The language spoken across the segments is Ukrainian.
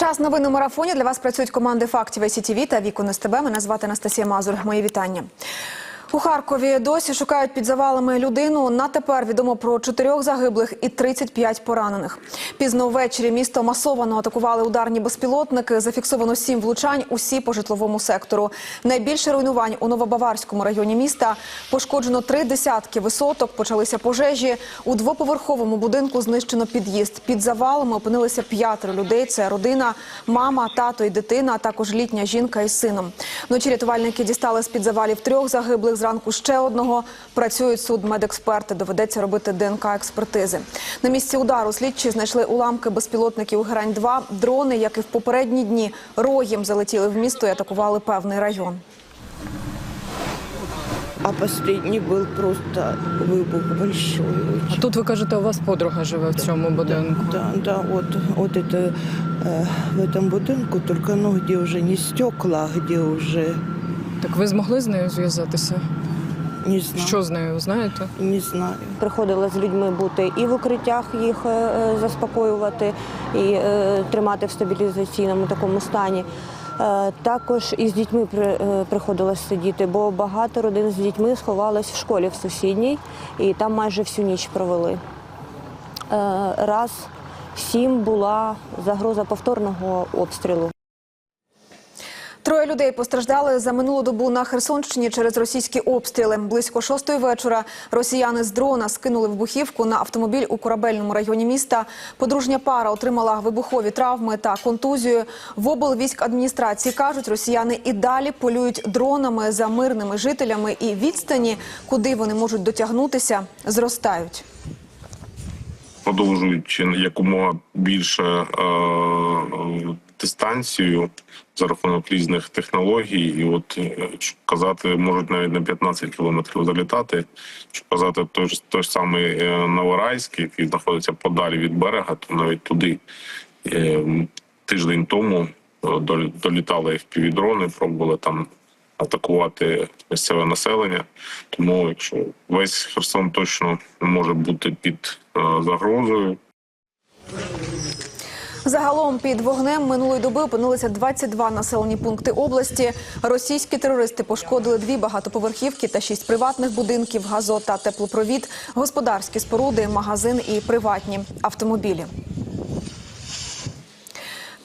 Час новин у марафоні для вас працюють команди фактів СІТВ та Вікон СТБ. Мене звати Анастасія Мазур. Мої вітання. У Харкові досі шукають під завалами людину. На тепер відомо про чотирьох загиблих і 35 поранених. Пізно ввечері місто масовано атакували ударні безпілотники. Зафіксовано сім влучань. Усі по житловому сектору. Найбільше руйнувань у Новобаварському районі міста. Пошкоджено три десятки висоток. Почалися пожежі. У двоповерховому будинку знищено під'їзд. Під завалами опинилися п'ятеро людей. Це родина, мама, тато і дитина, а також літня жінка із сином. Вночі рятувальники дістали з під завалів трьох загиблих Зранку ще одного. Працюють судмедексперти. Доведеться робити ДНК-експертизи. На місці удару слідчі знайшли уламки безпілотників Грань-2. Дрони, як і в попередні дні, роєм залетіли в місто і атакували певний район. А последний был просто выбух большой очень. А тут ви кажете, у вас подруга живе в цьому будинку. Да, да, вот, вот это э, в этом будинку, только ну где уже не стекла, а где уже Так ви змогли з нею зв'язатися? не знаю. Що з нею знаєте? Не знаю. Приходили з людьми бути і в укриттях їх е, е, заспокоювати, і е, тримати в стабілізаційному такому стані. Е, Також і з дітьми при, е, приходилось сидіти, бо багато родин з дітьми сховались в школі в сусідній, і там майже всю ніч провели. Е, Раз сім була загроза повторного обстрілу. Троє людей постраждали за минулу добу на Херсонщині через російські обстріли. Близько шостої вечора росіяни з дрона скинули вибухівку на автомобіль у корабельному районі міста. Подружня пара отримала вибухові травми та контузію. В облвійськадміністрації кажуть, росіяни і далі полюють дронами за мирними жителями і відстані, куди вони можуть дотягнутися, зростають. продовжують якомога більше е, дистанцію за рахунок різних технологій, і от е, казати, можуть навіть на 15 кілометрів залітати. Щоб казати, той ж той самий е, Новорайський, який знаходиться подалі від берега, то навіть туди е, тиждень тому дол- долітали впівдрони, пробували там атакувати місцеве населення. Тому, якщо весь Херсон точно може бути під загрозою, Загалом під вогнем минулої доби опинилися 22 населені пункти області. Російські терористи пошкодили дві багатоповерхівки та шість приватних будинків, газо та теплопровід, господарські споруди, магазин і приватні автомобілі.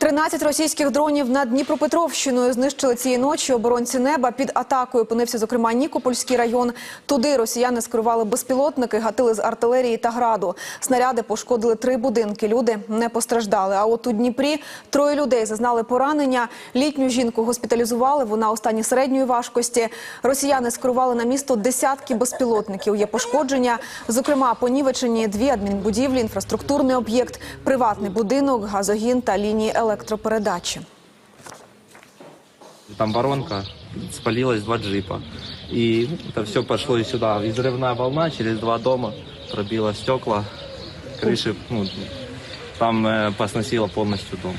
13 російських дронів над Дніпропетровщиною знищили цієї ночі оборонці неба. Під атакою опинився, зокрема, Нікопольський район. Туди росіяни скерували безпілотники, гатили з артилерії та граду. Снаряди пошкодили три будинки. Люди не постраждали. А от у Дніпрі троє людей зазнали поранення. Літню жінку госпіталізували. Вона у стані середньої важкості. Росіяни скерували на місто десятки безпілотників. Є пошкодження. Зокрема, понівечені дві адмінбудівлі, інфраструктурний об'єкт, приватний будинок, газогін та лінії електропередачі. Там воронка, спалилось два джипа. И это все пошло и сюда. И взрывная волна через два дома пробила стекла, крыши, ну, там э, посносило полностью дом.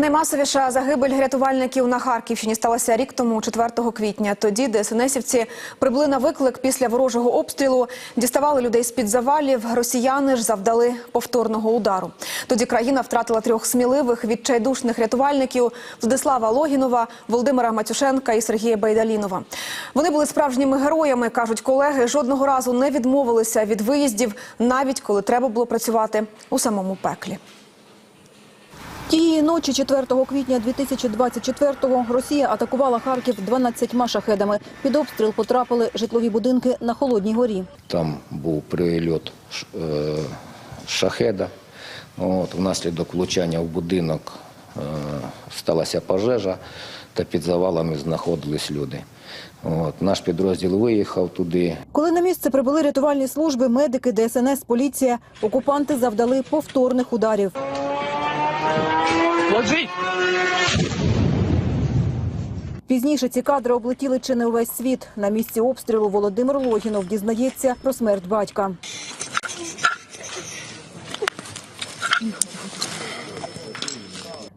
Наймасовіша загибель рятувальників на Харківщині сталася рік тому, 4 квітня. Тоді ДСНСівці прибули на виклик після ворожого обстрілу, діставали людей з-під завалів. Росіяни ж завдали повторного удару. Тоді країна втратила трьох сміливих відчайдушних рятувальників Владислава Логінова, Володимира Матюшенка і Сергія Байдалінова. Вони були справжніми героями, кажуть колеги. Жодного разу не відмовилися від виїздів, навіть коли треба було працювати у самому пеклі. Тієї ночі, 4 квітня 2024-го, Росія атакувала Харків 12 шахедами. Під обстріл потрапили житлові будинки на Холодній горі. Там був прильот е, шахеда. От, внаслідок влучання в будинок е, сталася пожежа, та під завалами знаходились люди. От, наш підрозділ виїхав туди. Коли на місце прибули рятувальні служби, медики, ДСНС, поліція, окупанти завдали повторних ударів. Пізніше ці кадри облетіли чи не увесь світ. На місці обстрілу Володимир Логінов дізнається про смерть батька.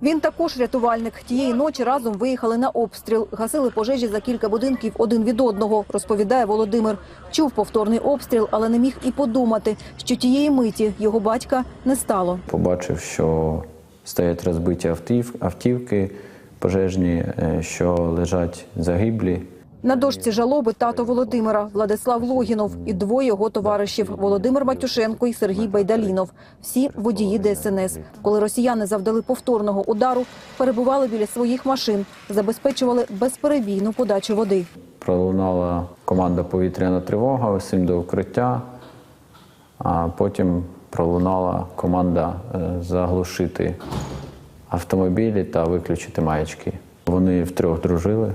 Він також рятувальник. Тієї ночі разом виїхали на обстріл. Гасили пожежі за кілька будинків один від одного, розповідає Володимир. Чув повторний обстріл, але не міг і подумати, що тієї миті його батька не стало. побачив, що стоять розбиті автів, автівки пожежні, е, що лежать загиблі. На дошці жалоби тато Володимира Владислав Логінов і двоє його товаришів Володимир Матюшенко і Сергій Байдалінов. Всі водії ДСНС. Коли росіяни завдали повторного удару, перебували біля своїх машин, забезпечували безперебійну подачу води. Пролунала команда повітряна тривога, усім до укриття, а потім пролунала команда е, заглушити автомобілі та виключити маячки. Вони втрьох дружили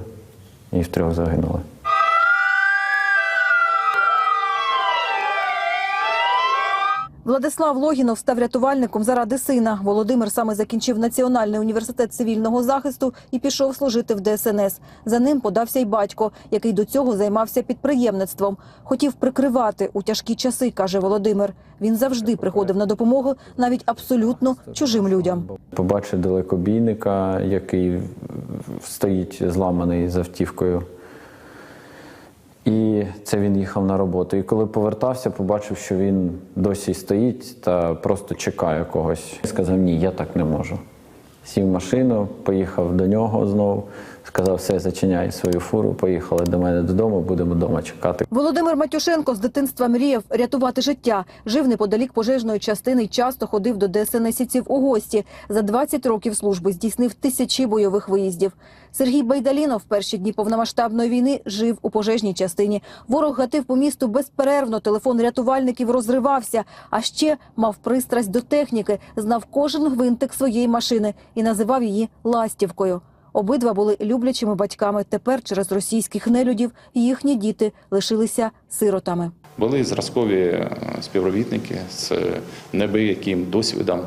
і втрьох загинули. Владислав Логінов став рятувальником заради сина. Володимир саме закінчив Національний університет цивільного захисту і пішов служити в ДСНС. За ним подався й батько, який до цього займався підприємництвом. Хотів прикривати у тяжкі часи, каже Володимир. Він завжди приходив на допомогу навіть абсолютно чужим людям. Побачив далекобійника, який стоїть зламаний з автівкою. І це він їхав на роботу. І коли повертався, побачив, що він досі стоїть та просто чекає когось. Сказав: ні, я так не можу. Сів в машину, поїхав до нього знову, сказав, все, зачиняй свою фуру, поїхали до мене додому, будемо вдома чекати. Володимир Матюшенко з дитинства мріяв рятувати життя. Жив неподалік пожежної частини і часто ходив до ДСНСівців у гості. За 20 років служби здійснив тисячі бойових виїздів. Сергій Байдалінов в перші дні повномасштабної війни жив у пожежній частині. Ворог гатив по місту безперервно, телефон рятувальників розривався. А ще мав пристрасть до техніки, знав кожен гвинтик своєї машини і називав її ластівкою. Обидва були люблячими батьками. Тепер через російських нелюдів їхні діти лишилися сиротами. Були зразкові е, співробітники з небияким досвідом.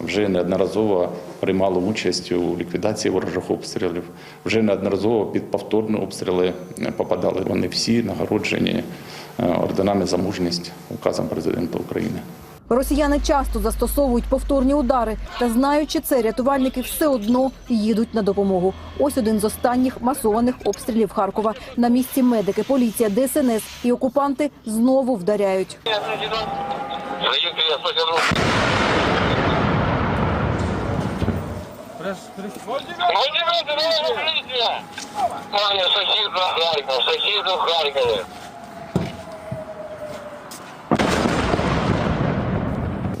Вже неодноразово приймали участь у ліквідації ворожих обстрілів. Вже неодноразово під повторні обстріли е, попадали. Вони всі нагороджені е, орденами за мужність указом президента України. Росіяни часто застосовують повторні удари, та знаючи це, рятувальники все одно їдуть на допомогу. Ось один з останніх масованих обстрілів Харкова. На місці медики, поліція, ДСНС і окупанти знову вдаряють.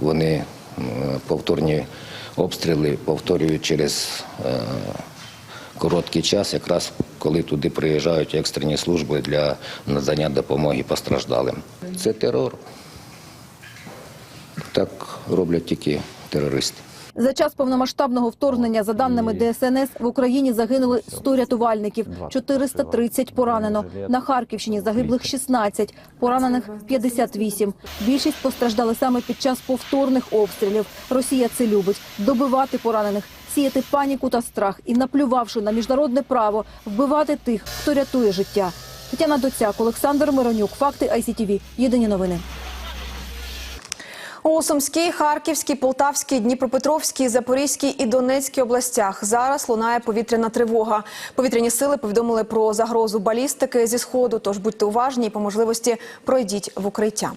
Вони е, повторні обстріли повторюють через е, короткий час, якраз коли туди приїжджають екстрені служби для надання допомоги постраждалим. Це терор. Так роблять тільки терористи. За час повномасштабного вторгнення, за даними ДСНС, в Україні загинули 100 рятувальників, 430 поранено. На Харківщині загиблих 16, поранених 58. Більшість постраждали саме під час повторних обстрілів. Росія це любить – добивати поранених, сіяти паніку та страх і, наплювавши на міжнародне право, вбивати тих, хто рятує життя. Тетяна Доцяк, Олександр Миронюк, Факти ICTV. Єдині новини. У Сумській, Харківській, Полтавській, Дніпропетровській, Запорізькій і Донецькій областях зараз лунає повітряна тривога. Повітряні сили повідомили про загрозу балістики зі сходу. Тож будьте уважні і по можливості пройдіть в укриття.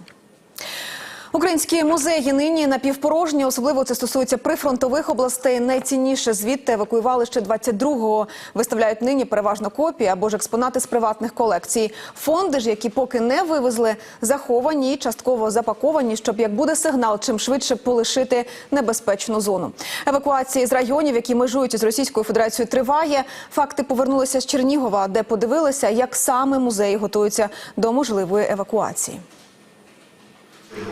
Українські музеї нині напівпорожні, особливо це стосується прифронтових областей. Найцінніше звідти евакуювали ще 22-го. Виставляють нині переважно копії або ж експонати з приватних колекцій. Фонди ж, які поки не вивезли, заховані і частково запаковані, щоб як буде сигнал, чим швидше полишити небезпечну зону. Евакуації з районів, які межують із Російською Федерацією, триває. Факти повернулися з Чернігова, де подивилися, як саме музеї готуються до можливої евакуації.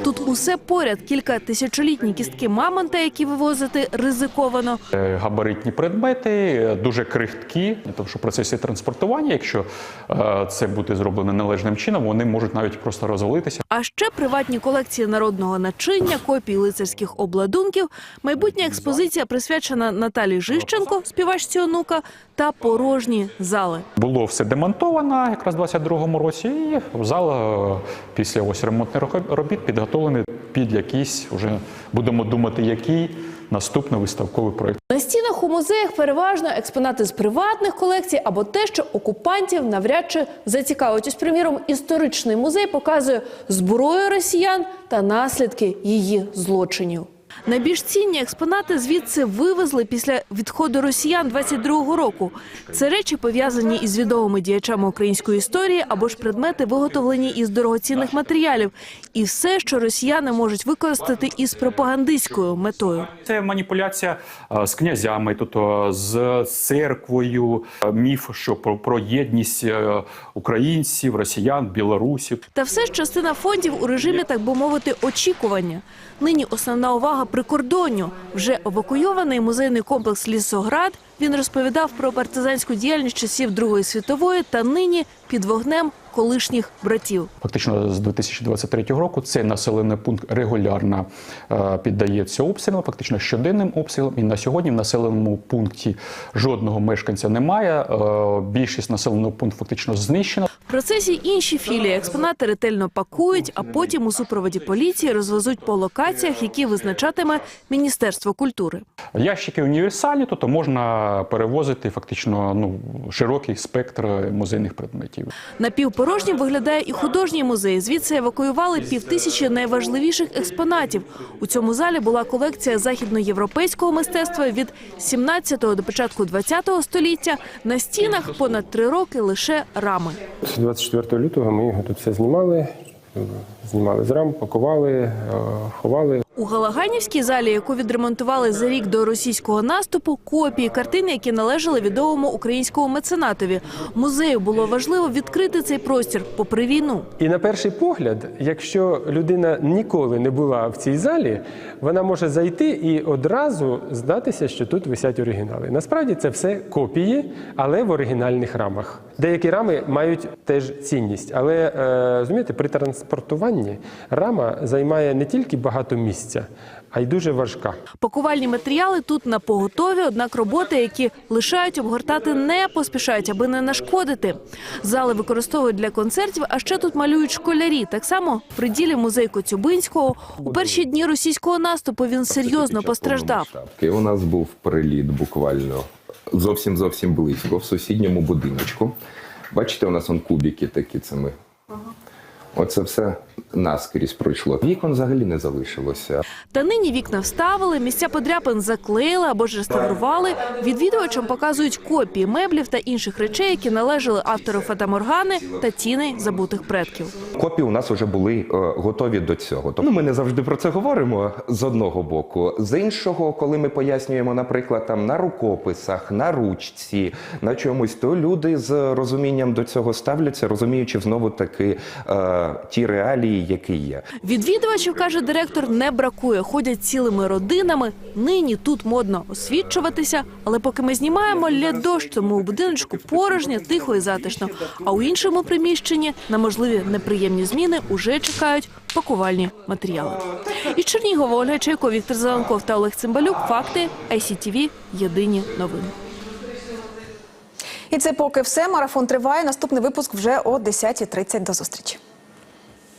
Тут усе поряд кілька тисячолітні кістки мамонта, які вивозити ризиковано. Е, Габаритні предмети е, дуже крихткі, тому що в процесі транспортування, якщо е, це буде зроблено належним чином, вони можуть навіть просто розвалитися. А ще приватні колекції народного начиння, копії лицарських обладунків, майбутня експозиція присвячена Наталі Жищенко, співачці онука, та порожні зали. Було все демонтовано якраз в 22-му році, і зал після ось ремонтних робіт підготовлений під якийсь, уже будемо думати, який наступний виставковий проєкт. На стінах у музеях переважно експонати з приватних колекцій або те, що окупантів навряд чи зацікавить. Ось, приміром, історичний музей показує зброю росіян та наслідки її злочинів. Найбільш цінні експонати звідси вивезли після відходу росіян 22-го року. Це речі пов'язані із відомими діячами української історії або ж предмети, виготовлені із дорогоцінних матеріалів, і все, що росіяни можуть використати із пропагандистською метою. Це маніпуляція з князями, тобто з церквою, міф, що про, про єдність е, українців, росіян, білорусів. Та все ж частина фондів у режимі, так би мовити, очікування. Нині основна увага прикордонню. Вже евакуйований музейний комплекс Лісоград. Він розповідав про партизанську діяльність часів Другої світової та нині під вогнем колишніх братів. Фактично з 2023 року цей населений пункт регулярно е, піддається обстрілам, фактично щоденним обстрілам. І на сьогодні в населеному пункті жодного мешканця немає. Е, Більшість населеного пункту фактично знищено. В процесі інші філії експонати ретельно пакують, а потім у супроводі поліції розвезуть по локаціях, які визначатиме Міністерство культури. Ящики універсальні, тобто можна перевозити фактично ну широкий спектр музейних предметів. Напівпорожнім виглядає і художній музей. Звідси евакуювали півтисячі найважливіших експонатів. У цьому залі була колекція західноєвропейського мистецтва від 17-го до початку 20-го століття. На стінах понад три роки лише рами. 24 лютого ми його тут все знімали, знімали з рам, пакували, е, ховали. У Галаганівській залі, яку відремонтували за рік до російського наступу, копії картин, які належали відомому українському меценатові. Музею було важливо відкрити цей простір попри війну. І на перший погляд, якщо людина ніколи не була в цій залі, вона може зайти і одразу здатися, що тут висять оригінали. Насправді це все копії, але в оригінальних рамах. Деякі рами мають теж цінність, але е, розумієте, при транспортуванні рама займає не тільки багато місця, а й дуже важка. Пакувальні матеріали тут на поготові, однак роботи, які лишають обгортати, не поспішають, аби не нашкодити. Зали використовують для концертів, а ще тут малюють школярі. Так само в приділі музей Коцюбинського. У перші дні російського наступу він серйозно постраждав. І у нас був приліт буквально зовсім зовсім близько в сусідньому будиночку. Бачите, у нас он кубики такі це ми. Оце все наскрізь пройшло. Вікон взагалі не залишилося. Та нині вікна вставили, місця подряпин заклеїли або ж реставрували. Відвідувачам показують копії меблів та інших речей, які належали автору Фатаморгани та тіни забутих предків. Копії у нас вже були е, готові до цього. Тобто ну, ми не завжди про це говоримо з одного боку. З іншого, коли ми пояснюємо, наприклад, там на рукописах, на ручці, на чомусь, то люди з розумінням до цього ставляться, розуміючи знову таки е, ті реалії, які є. Відвідувачів, каже директор, не бракує. Ходять цілими родинами. Нині тут модно освідчуватися. Але поки ми знімаємо ля дощ, тому у будиночку порожньо, тихо і затишно. А у іншому приміщенні на можливі неприємні зміни уже чекають пакувальні матеріали. Із Чернігова Ольга Чайко, Віктор Зеленков та Олег Цимбалюк. Факти ICTV. Єдині новини. І це поки все. Марафон триває. Наступний випуск вже о 10.30. До зустрічі.